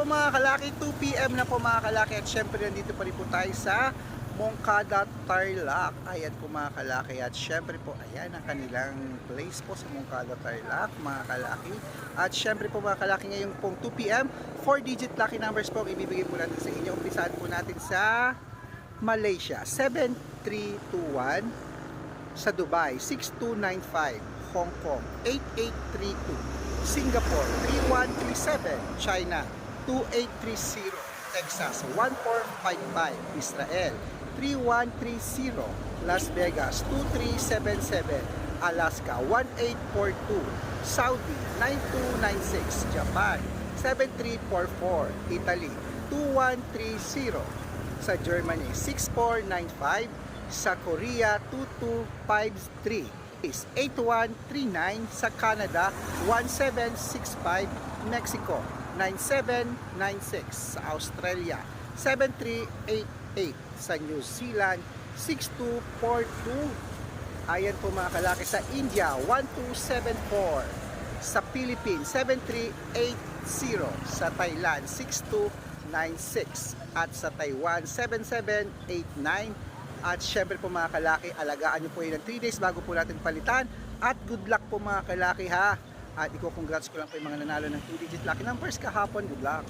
po mga kalaki, 2pm na po mga kalaki. At syempre nandito pa rin po tayo sa Moncada Tarlac. Ayan po mga kalaki. At syempre po ayan ang kanilang place po sa Moncada Tarlac mga kalaki. At syempre po mga kalaki ngayon pong 2pm, 4 digit lucky numbers po ibibigay po natin sa inyo. Umpisahan po natin sa Malaysia, 7321 sa Dubai. 6295, Hong Kong. 8832, Singapore. 3137, China 2830, Texas 1455, Israel 3130, Las Vegas 2377, Alaska 1842, Saudi 9296, Japan 7344, Italy 2130, sa Germany 6495, sa Korea 2253 is 8139 sa Canada 1765 Mexico 9796 sa Australia 7388 sa New Zealand 6242 Ayan po mga kalaki sa India 1274 sa Philippines 7380 sa Thailand 6296 at sa Taiwan 7789 at syempre po mga kalaki alagaan nyo po yun ng 3 days bago po natin palitan. At good luck po mga kalaki ha at iko congrats ko lang po yung mga nanalo ng 2 digit lucky numbers kahapon. Good luck